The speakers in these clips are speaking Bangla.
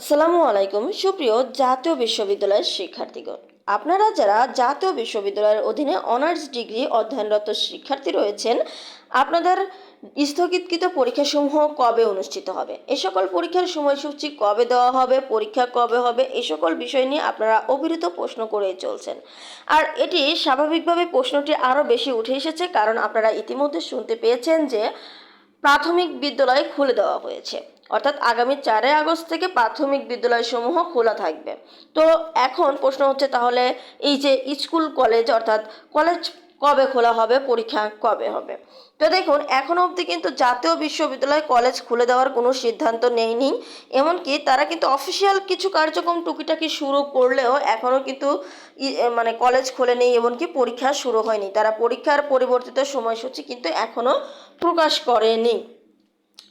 আসসালামু আলাইকুম, সুপ্রিয় জাতীয় বিশ্ববিদ্যালয়ের শিক্ষার্থীগণ। আপনারা যারা জাতীয় বিশ্ববিদ্যালয়ের অধীনে অনার্স ডিগ্রি অধ্যয়নরত শিক্ষার্থী রয়েছেন, আপনাদের স্থগিতকৃত পরীক্ষাসমূহ কবে অনুষ্ঠিত হবে? এ সকল পরীক্ষার সময়সূচি কবে দেওয়া হবে, পরীক্ষা কবে হবে, এ সকল বিষয় নিয়ে আপনারা অবিরত প্রশ্ন করে চলছেন। আর এটি স্বাভাবিকভাবে প্রশ্নটি আরও বেশি উঠে এসেছে, কারণ আপনারা ইতিমধ্যে শুনতে পেয়েছেন যে প্রাথমিক বিদ্যালয় খুলে দেওয়া হয়েছে। অর্থাৎ আগামী চারই আগস্ট থেকে প্রাথমিক বিদ্যালয়সমূহ খোলা থাকবে। তো এখন প্রশ্ন হচ্ছে তাহলে এই যে স্কুল, কলেজ অর্থাৎ কলেজ কবে খোলা হবে, পরীক্ষা কবে হবে? তো দেখুন এখনও অবধি কিন্তু জাতীয় বিশ্ববিদ্যালয় কলেজ খুলে দেওয়ার কোনো সিদ্ধান্ত নেয়নি। এমনকি তারা কিন্তু অফিসিয়াল কিছু কার্যক্রম টুকিটাকি শুরু করলেও এখনও কিন্তু মানে কলেজ খোলেনি এমনকি পরীক্ষা শুরু হয়নি। তারা পরীক্ষার পরিবর্তিত সময়সূচি কিন্তু এখনও প্রকাশ করেনি।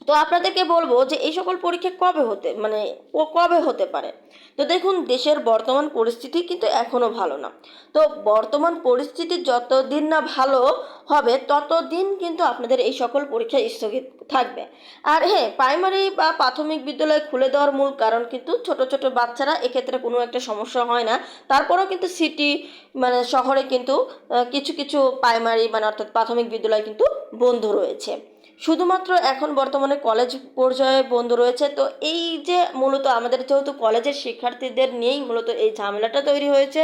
তো আপনাদেরকে বলব যে এই সকল পরীক্ষা কবে হতে মানে কবে হতে পারে? তো দেখুন, দেশের বর্তমান পরিস্থিতি কিন্তু এখনও ভালো না। তো বর্তমান পরিস্থিতি যতদিন না ভালো হবে, ততদিন কিন্তু আপনাদের এই সকল পরীক্ষা স্থগিত থাকবে। আর হ্যাঁ প্রাইমারি বা প্রাথমিক বিদ্যালয় খুলে দেওয়ার মূল কারণ কিন্তু ছোট ছোট বাচ্চারা এক্ষেত্রে কোনো একটা সমস্যা হয় না। তারপরেও কিন্তু সিটি মানে শহরে কিন্তু কিছু কিছু প্রাইমারি মানে অর্থাৎ প্রাথমিক বিদ্যালয় কিন্তু বন্ধ রয়েছে। শুধুমাত্র এখন বর্তমানে কলেজ পর্যায়ে বন্ধ রয়েছে। তো এই যে মূলত আমাদের যেহেতু কলেজের শিক্ষার্থীদের নিয়েই মূলত এই ঝামেলাটা তৈরি হয়েছে,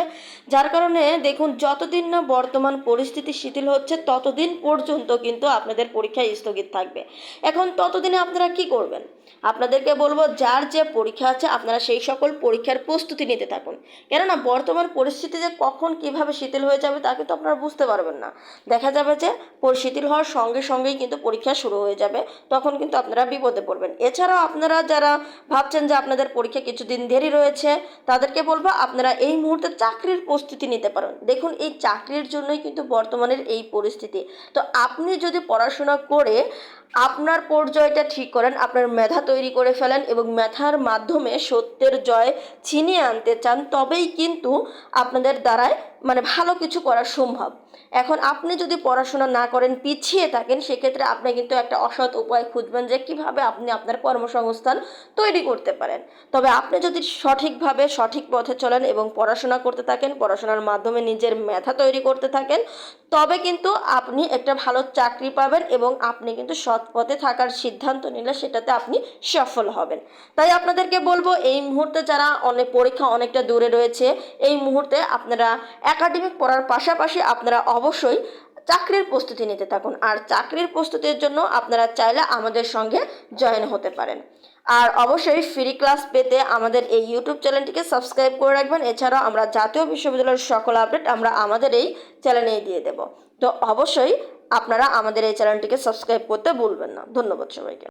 যার কারণে দেখুন, যতদিন না বর্তমান পরিস্থিতি শিথিল হচ্ছে, ততদিন পর্যন্ত কিন্তু আপনাদের পরীক্ষা স্থগিত থাকবে। এখন ততদিনে আপনারা কি করবেন? আপনাদেরকে বলব, যার যে পরীক্ষা আছে, আপনারা সেই সকল পরীক্ষার প্রস্তুতি নিতে থাকুন। কেননা, বর্তমান পরিস্থিতি যে কখন কীভাবে শিথিল হয়ে যাবে তা কিন্তু আপনারা বুঝতে পারবেন না। দেখা যাবে যে শিথিল হওয়ার সঙ্গে সঙ্গেই কিন্তু পরীক্ষা শুরু হয়ে যাবে, তখন কিন্তু আপনারা বিপদে পড়বেন। এছাড়াও আপনারা যারা ভাবছেন যে আপনাদের পরীক্ষা কিছুদিন দেরি রয়েছে, তাদেরকে বলব আপনারা এই মুহূর্তে চাকরির প্রস্তুতি নিতে পারেন। দেখুন, এই চাকরির জন্যই কিন্তু বর্তমানের এই পরিস্থিতি। তো আপনি যদি পড়াশোনা করে আপনার পর্যায়টা ঠিক করেন, আপনার মেধা তৈরি করে ফেলেন এবং মেধার মাধ্যমে সত্যের জয় ছিনিয়ে আনতে চান, তবেই কিন্তু আপনাদের দ্বারায় মানে ভালো কিছু করা সম্ভব। এখন আপনি যদি পড়াশোনা না করেন, পিছিয়ে থাকেন, সেক্ষেত্রে আপনি কিন্তু একটা অসৎ উপায় খুঁজবেন যে কীভাবে আপনি আপনার কর্মসংস্থান তৈরি করতে পারেন। তবে আপনি যদি সঠিকভাবে সঠিক পথে চলেন এবং পড়াশোনা করতে থাকেন, পড়াশোনার মাধ্যমে নিজের মেধা তৈরি করতে থাকেন, তবে কিন্তু আপনি একটা ভালো চাকরি পাবেন এবং আপনি কিন্তু সৎ পথে থাকার সিদ্ধান্ত নিলে সেটাতে আপনি সফল হবেন। তাই আপনাদেরকে বলব, এই মুহূর্তে যারা অনেক পরীক্ষা অনেকটা দূরে রয়েছে, এই মুহূর্তে আপনারা একাডেমিক পড়ার পাশাপাশি আপনারা অবশ্যই চাকরির প্রস্তুতি নিতে থাকুন। আর চাকরির প্রস্তুতির জন্য আপনারা চাইলে আমাদের সঙ্গে জয়েন হতে পারেন। আর অবশ্যই ফ্রি ক্লাস পেতে আমাদের এই ইউটিউব চ্যানেলটিকে সাবস্ক্রাইব করে রাখবেন। এছাড়াও আমরা জাতীয় বিশ্ববিদ্যালয়ের সকল আপডেট আমরা আমাদের এই চ্যানেলেই দিয়ে দেব। তো অবশ্যই আপনারা আমাদের এই চ্যানেলটিকে সাবস্ক্রাইব করতে ভুলবেন না। ধন্যবাদ সবাইকে।